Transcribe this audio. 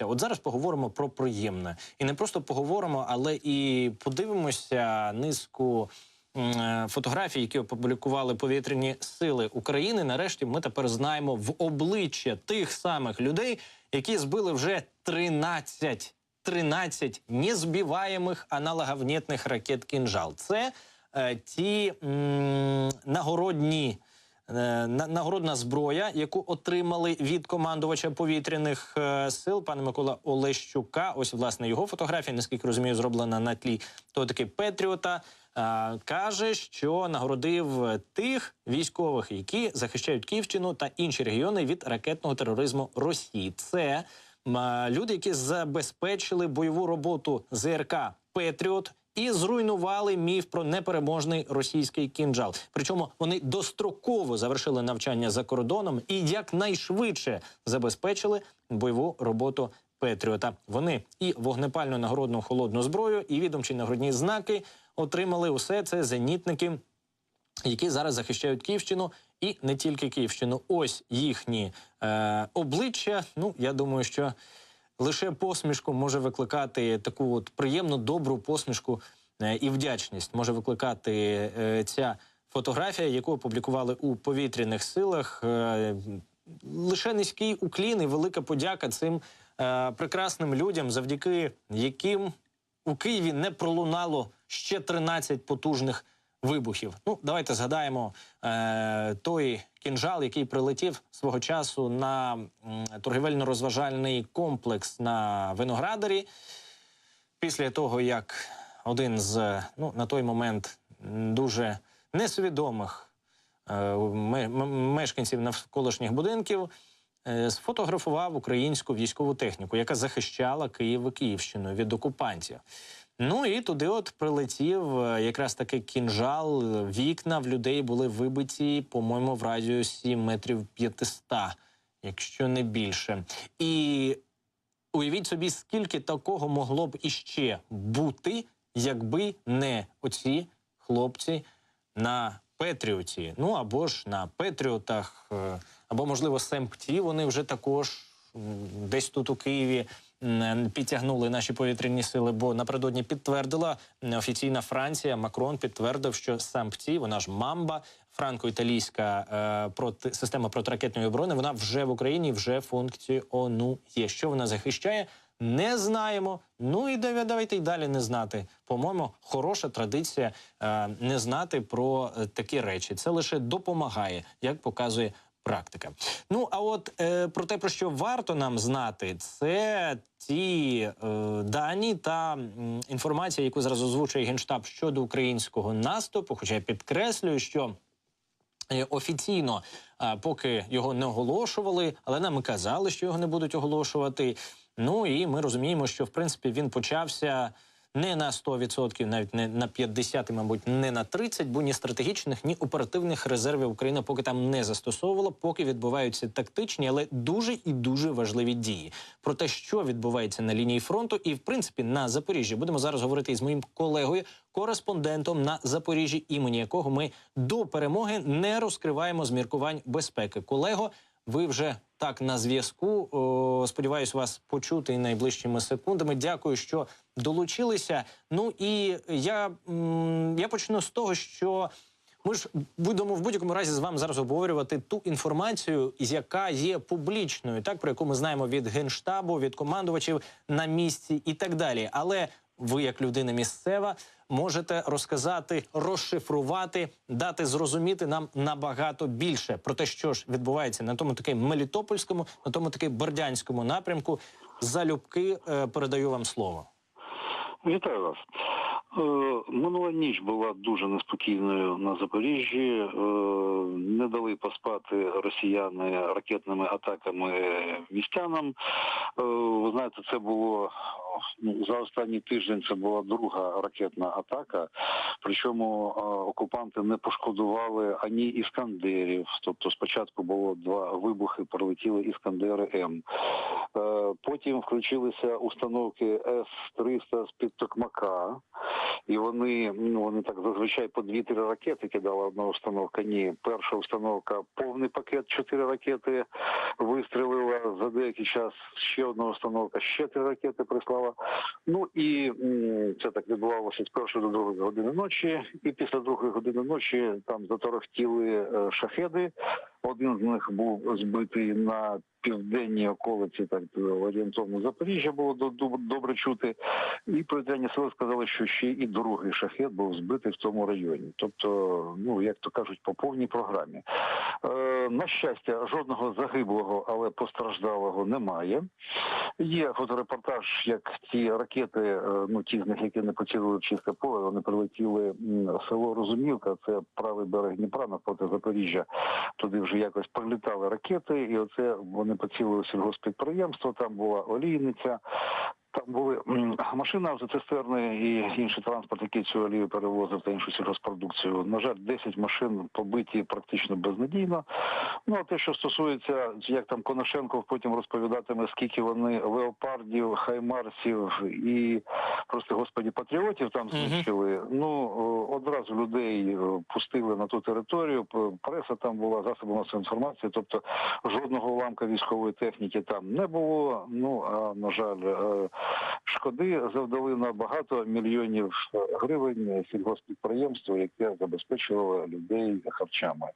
подивимося. От зараз поговоримо про приємне, і не просто поговоримо, але і подивимося низку. е, Фотографій, які опублікували повітряні сили України. Нарешті ми тепер знаємо в обличчя тих самих людей, які збили вже 13 13 незбиваємих аналоговнітних ракет «Кінжал». Це е, ті м, нагородні. Е, на- Нагородна зброя, яку отримали від командувача повітряних е, сил пана Микола Олещука. Ось власне його фотографія, наскільки розумію, зроблена на тлі того таки Петріота. е, каже, що нагородив тих військових, які захищають Київщину та інші регіони від ракетного тероризму Росії. Це люди, які забезпечили бойову роботу ЗРК Петріот. І зруйнували міф про непереможний російський кінжал. Причому вони достроково завершили навчання за кордоном і якнайшвидше забезпечили бойову роботу Петріота. Вони і вогнепальну нагородну холодну зброю, і відомчі нагородні знаки отримали усе це зенітники які зараз захищають Київщину і не тільки Київщину. Ось їхні е, обличчя. Ну я думаю, що лише посмішку може викликати таку от приємну, добру посмішку е, і вдячність може викликати е, ця фотографія, яку опублікували у повітряних силах. Е, лише низький уклін і велика подяка цим прекрасним людям, завдяки яким у Києві не пролунало ще 13 потужних вибухів. Ну, давайте згадаємо е, той кінжал, який прилетів свого часу на торгівельно-розважальний комплекс на виноградарі. Після того, як один з ну, на той момент дуже несвідомих е, мешканців навколишніх будинків е, сфотографував українську військову техніку, яка захищала Київ і Київщину від окупантів. Ну і туди от прилетів е, якраз таки кінжал. Вікна в людей були вибиті, по-моєму, в радіусі метрів 500, якщо не більше. І уявіть собі, скільки такого могло б іще бути, якби не оці хлопці на Петріоті. Ну або ж на Петріотах, е, або, можливо, Семпті вони вже також десь тут у Києві підтягнули наші повітряні сили, бо напередодні підтвердила офіційна Франція. Макрон підтвердив, що Сампті, вона ж мамба, франко-італійська е, проти система протиракетної оборони. Вона вже в Україні вже функціонує. Що вона захищає? Не знаємо. Ну і давай- давайте й далі не знати. По-моєму, хороша традиція е, не знати про е, такі речі. Це лише допомагає, як показує практика. Ну а от е, про те, про що варто нам знати, це ті е, дані та м, інформація, яку зараз озвучує генштаб щодо українського наступу. Хоча я підкреслюю, що Е, Офіційно, поки його не оголошували, але нам казали, що його не будуть оголошувати. Ну і ми розуміємо, що в принципі він почався не на 100%, навіть не на 50%, і, мабуть, не на 30%, бо ні стратегічних, ні оперативних резервів Україна поки там не застосовувала, поки відбуваються тактичні, але дуже і дуже важливі дії. Про те, що відбувається на лінії фронту, і в принципі на Запоріжжі будемо зараз говорити із моїм колегою, кореспондентом на Запоріжжі, імені якого ми до перемоги не розкриваємо з міркувань безпеки. Колего, ви вже так на зв'язку. Сподіваюсь, вас почути найближчими секундами. Дякую, що долучилися. Ну і я, я почну з того, що. Ми ж будемо в будь-якому разі з вами зараз обговорювати ту інформацію, яка є публічною, так про яку ми знаємо від генштабу, від командувачів на місці і так далі. Але ви, як людина місцева, можете розказати, розшифрувати, дати зрозуміти нам набагато більше про те, що ж відбувається на тому таки Мелітопольському, на тому таки Бердянському напрямку. Залюбки е, передаю вам слово. Вітаю вас. Е, Минула ніч була дуже неспокійною на Запоріжжі. Е, Не дали поспати росіяни ракетними атаками містянам. Ви знаєте, це було ну, за останній тиждень. Це була друга ракетна атака. Причому е, окупанти не пошкодували ані іскандерів. Тобто, спочатку було два вибухи, прилетіли іскандери М. Е, Потім включилися установки С-300 з-під Токмака. і вони ну вони так зазвичай по дві-три ракети кидала одна установка. Ні, перша установка повний пакет, чотири ракети вистрілила за деякий час. Ще одна установка, ще три ракети прислала. Ну і це так відбувалося з першої до другої години ночі. І після другої години ночі там заторохтіли е, шахеди. Один з них був збитий на південній околиці, так орієнтовно Запоріжжя було до- до- добре чути. І повітряні сили сказали, що ще і другий шахет був збитий в тому районі. Тобто, ну як то кажуть, по повній програмі. Е, на щастя, жодного загиблого, але постраждалого немає. Є фоторепортаж, як ті ракети, е, ну ті з них, які не поцілили в чисте поле, вони прилетіли в село Розумівка, це правий берег Дніпра навпроти Запоріжжя. Туди вже якось прилітали ракети, і оце вони поцілили сільгоспідприємство, там була олійниця. Там були м, машини автоцистерни і інший транспорт, який цю олію перевозив та іншу сільгоспродукцію. На жаль, 10 машин побиті практично безнадійно. Ну а те, що стосується, як там Коношенков потім розповідатиме, скільки вони леопардів, хаймарсів і просто господі патріотів там знищили. Ну одразу людей е, пустили на ту територію. Преса там була, засоби масової інформації. Тобто жодного уламка військової техніки там не було. Ну а на жаль, е, шкоди завдали на багато мільйонів гривень сільгоспідприємство, яке забезпечувало людей харчами.